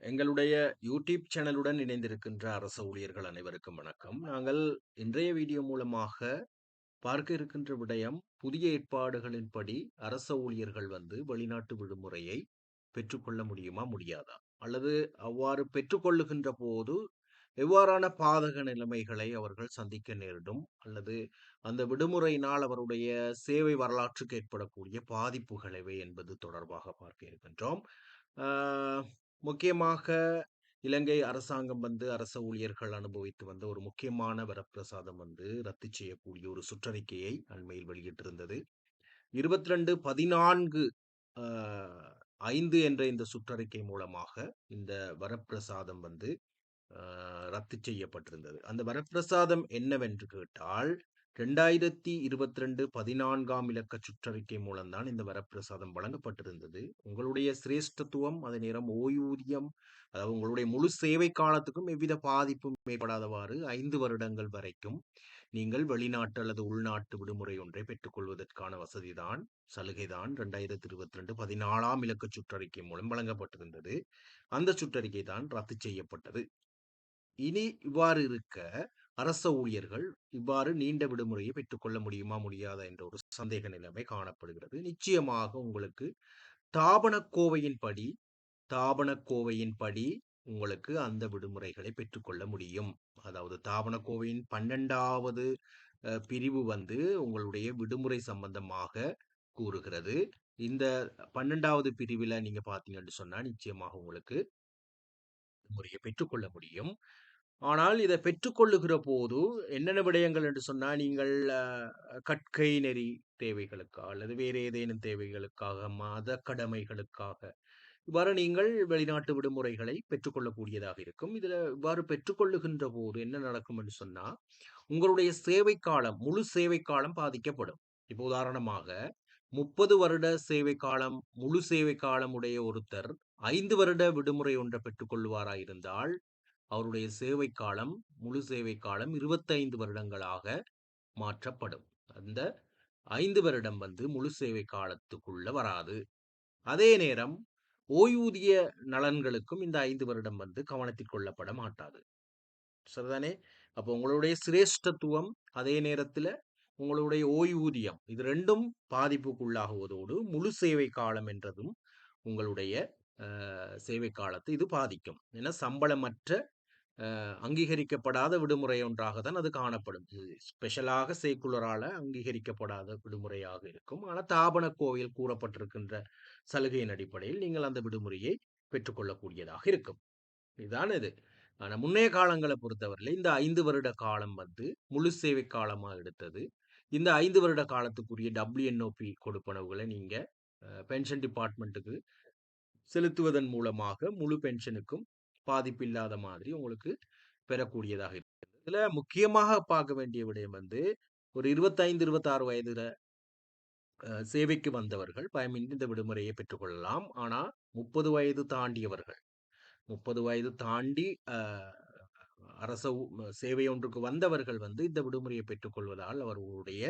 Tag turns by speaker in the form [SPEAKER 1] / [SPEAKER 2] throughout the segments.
[SPEAKER 1] எங்களுடைய யூடியூப் சேனலுடன் இணைந்திருக்கின்ற அரசு ஊழியர்கள் அனைவருக்கும் வணக்கம். நாங்கள் இன்றைய வீடியோ மூலமாக பார்க்க இருக்கின்ற விடயம் புதிய ஏற்பாடுகளின்படி அரச ஊழியர்கள் வந்து வெளிநாட்டு விடுமுறையை பெற்றுக்கொள்ள முடியுமா முடியாதா? அல்லது அவ்வாறு பெற்றுக்கொள்ளுகின்ற போது எவ்வாறான பாதக நிலைமைகளை அவர்கள் சந்திக்க நேரிடும்? அல்லது அந்த விடுமுறையினால் அவருடைய சேவை வரலாற்றுக்கு ஏற்படக்கூடிய பாதிப்புகள் எவை என்பது தொடர்பாக பார்க்க இருக்கின்றோம். முக்கியமாக இலங்கை அரசாங்கம் வந்து அரச ஊழியர்கள் அனுபவித்து வந்த ஒரு முக்கியமான வரப்பிரசாதம் வந்து ரத்து செய்யக்கூடிய ஒரு சுற்றறிக்கையை அண்மையில் வெளியிட்டிருந்தது. இருபத்தி ரெண்டு பதினான்கு ஐந்து என்ற இந்த சுற்றறிக்கை மூலமாக இந்த வரப்பிரசாதம் வந்து ரத்து செய்யப்பட்டிருந்தது. அந்த வரப்பிரசாதம் என்னவென்று கேட்டால் ரெண்டாயிரத்தி இருபத்தி ரெண்டு பதினான்காம் இலக்க சுற்றறிக்கை மூலம்தான் இந்த வரப்பிரசாதம் வழங்கப்பட்டிருந்தது. உங்களுடைய சிரேஷ்டத்துவம் அதே நேரம் ஓய்வூதியம் அதாவது உங்களுடைய முழு சேவை காலத்துக்கும் எவ்வித பாதிப்பும் ஏற்படாதவாறு ஐந்து வருடங்கள் வரைக்கும் நீங்கள் வெளிநாட்டு அல்லது உள்நாட்டு விடுமுறை ஒன்றை பெற்றுக்கொள்வதற்கான வசதிதான் சலுகைதான் ரெண்டாயிரத்தி இருபத்தி ரெண்டு பதினாலாம் இலக்க சுற்றறிக்கை மூலம் வழங்கப்பட்டிருந்தது. அந்த சுற்றறிக்கை தான் ரத்து செய்யப்பட்டது. இனி இவ்வாறு இருக்க அரச ஊழியர்கள் இவ்வாறு நீண்ட விடுமுறையை பெற்றுக்கொள்ள முடியுமா முடியாதா என்ற ஒரு சந்தேக நிலைமை காணப்படுகிறது. நிச்சயமாக உங்களுக்கு தாபனக்கோவையின்படி தாபனக்கோவையின்படி உங்களுக்கு அந்த விடுமுறைகளை பெற்றுக்கொள்ள முடியும். அதாவது தாபனக்கோவையின் பன்னெண்டாவது பிரிவு வந்து உங்களுடைய விடுமுறை சம்பந்தமாக கூறுகிறது. இந்த பன்னெண்டாவது பிரிவில் நீங்க பார்த்தீங்கன்னு சொன்னால் நிச்சயமாக உங்களுக்கு முறையை பெற்றுக்கொள்ள முடியும். ஆனால் இதை பெற்றுக்கொள்ளுகிற போது என்னென்ன விடயங்கள் என்று சொன்னால் நீங்கள் கற்கை நெறி தேவைகளுக்கா? அல்லது வேறு ஏதேனும் தேவைகளுக்காக மத கடமைகளுக்காக? இவ்வாறு நீங்கள் வெளிநாட்டு விடுமுறைகளை பெற்றுக்கொள்ளக்கூடியதாக இருக்கும். இதில் இவ்வாறு பெற்றுக்கொள்ளுகின்ற போது என்ன நடக்கும் என்று சொன்னால் உங்களுடைய சேவை காலம் முழு சேவை காலம் பாதிக்கப்படும். இப்போ உதாரணமாக முப்பது வருட சேவை காலம் முழு சேவை காலம் உடைய ஒருத்தர் ஐந்து வருட விடுமுறை ஒன்றை பெற்றுக்கொள்வாராக இருந்தால் அவருடைய சேவை காலம் முழு சேவை காலம் இருபத்தைந்து வருடங்களாக மாற்றப்படும். அந்த ஐந்து வருடம் வந்து முழு சேவை காலத்துக்குள்ள வராது. அதே நேரம் ஓய்வூதிய நலன்களுக்கும் இந்த ஐந்து வருடம் வந்து கவனத்தில் கொள்ளப்பட மாட்டாது. சரிதானே? அப்போ உங்களுடைய சிரேஷ்டத்துவம் அதே நேரத்தில் உங்களுடைய ஓய்வூதியம் இது ரெண்டும் பாதிப்புக்குள்ளாகுவதோடு முழு சேவை காலம் என்றதும் உங்களுடைய சேவை காலத்தை இது பாதிக்கும். ஏன்னா சம்பளமற்ற அங்கீகரிக்கப்படாத விடுமுறை ஒன்றாக தான் அது காணப்படும். ஸ்பெஷலாக சேக்குலரால் அங்கீகரிக்கப்படாத விடுமுறையாக இருக்கும். ஆனால் தாபன கோவில் கூறப்பட்டிருக்கின்ற சலுகையின் அடிப்படையில் நீங்கள் அந்த விடுமுறையை பெற்றுக்கொள்ளக்கூடியதாக இருக்கும். இதுதான் இது. ஆனால் முன்னைய காலங்களை பொறுத்தவரையில் இந்த ஐந்து வருட காலம் வந்து முழு சேவை காலமாக எடுத்தது. இந்த ஐந்து வருட காலத்துக்குரிய டபிள்யூஎன்ஓபி கொடுப்பனவுகளை நீங்கள் பென்ஷன் டிபார்ட்மெண்ட்டுக்கு செலுத்துவதன் மூலமாக முழு பென்ஷனுக்கும் பாதிப்பில்லாத மாதிரி உங்களுக்கு பெறக்கூடியதாக இருக்கு. இதுல முக்கியமாக பார்க்க வேண்டிய விடயம் வந்து ஒரு இருபத்தைந்து இருபத்தாறு வயதுல சேவைக்கு வந்தவர்கள் பயமின்றி இந்த விடுமுறையை பெற்றுக்கொள்ளலாம். ஆனால் முப்பது வயது தாண்டியவர்கள் முப்பது வயது தாண்டி அரச சேவை ஒன்றுக்கு வந்தவர்கள் வந்து இந்த விடுமுறையை பெற்றுக்கொள்வதால் அவர்களுடைய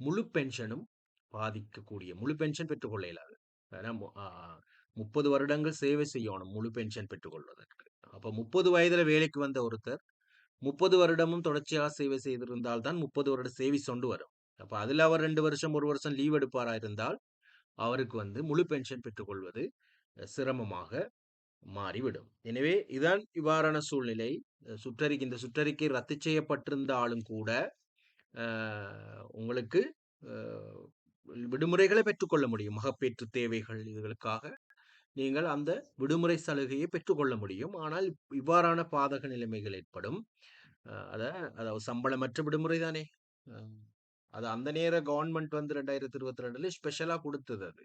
[SPEAKER 1] முழு பென்ஷனும் பாதிக்கக்கூடிய முழு பென்ஷன் பெற்றுக்கொள்ள இயலாது முப்பது வருடங்கள் சேவை செய்யணும் முழு பென்ஷன் பெற்றுக்கொள்வதற்கு. அப்போ முப்பது வயதில் வேலைக்கு வந்த ஒருத்தர் முப்பது வருடமும் தொடர்ச்சியாக சேவை செய்திருந்தால் தான் முப்பது வருட சேவை சொண்டு வரும். அப்போ அதில் அவர் ரெண்டு வருஷம் ஒரு வருஷம் லீவ் எடுப்பாரா இருந்தால் அவருக்கு வந்து முழு பென்ஷன் பெற்றுக்கொள்வது சிரமமாக மாறிவிடும். எனவே இதான் இவ்வாறான சூழ்நிலை. சுற்றறிக்கை இந்த சுற்றறிக்கை ரத்து செய்யப்பட்டிருந்தாலும் கூட உங்களுக்கு விடுமுறைகளை பெற்றுக்கொள்ள முடியும். மகப்பேற்று தேவைகள் இதுகளுக்காக. நீங்கள் அந்த விடுமுறை சலுகையை பெற்றுக்கொள்ள முடியும். ஆனால் இவ்வாறான பாதக நிலைமைகள் ஏற்படும். அத அதாவது சம்பளமற்ற விடுமுறை தானே. அது அந்த நேர கவர்மெண்ட் வந்து ரெண்டாயிரத்தி இருபத்தி ரெண்டுல ஸ்பெஷலா கொடுத்தது அது.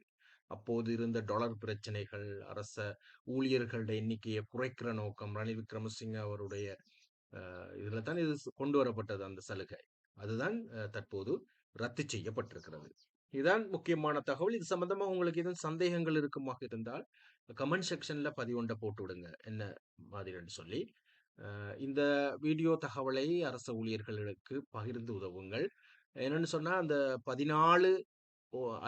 [SPEAKER 1] அப்போது இருந்த டொலர் பிரச்சனைகள் அரச ஊழியர்களுடைய எண்ணிக்கையை குறைக்கிற நோக்கம் ரணில் விக்ரமசிங்க அவருடைய இதுல தான் இது கொண்டு வரப்பட்டது அந்த சலுகை. அதுதான் தற்போது ரத்து செய்யப்பட்டிருக்கிறது. இதுதான் முக்கியமான தகவல். இது சம்பந்தமா உங்களுக்கு எதுவும் சந்தேகங்கள் இருக்குமாக இருந்தால் கமெண்ட் செக்ஷன்ல பதிவொன்றை போட்டு விடுங்க என்ன மாதிரின்னு சொல்லி. இந்த வீடியோ தகவலை அரசு ஊழியர்களுக்கு பகிர்ந்து உதவுங்கள். என்னன்னு சொன்னா அந்த பதினாலு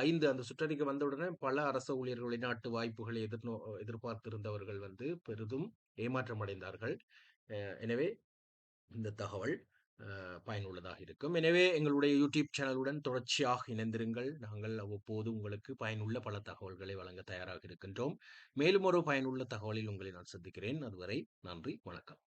[SPEAKER 1] ஐந்து அந்த சுற்றறிக்கை வந்தவுடனே பல அரச ஊழியர்கள் வெளிநாட்டு வாய்ப்புகளை எதிர்நோ எதிர்பார்த்திருந்தவர்கள் வந்து பெரிதும் ஏமாற்றம் அடைந்தார்கள் எனவே இந்த தகவல் பயனுள்ளதாக இருக்கும். எனவே எங்களுடைய யூடியூப் சேனலுடன் தொடர்ச்சியாக இணைந்திருங்கள். நாங்கள் அவ்வப்போது உங்களுக்கு பயனுள்ள பல தகவல்களை வழங்க தயாராக இருக்கின்றோம். மேலும் ஒரு பயனுள்ள தகவலில் உங்களை நான் சந்திக்கிறேன். அதுவரை நன்றி வணக்கம்.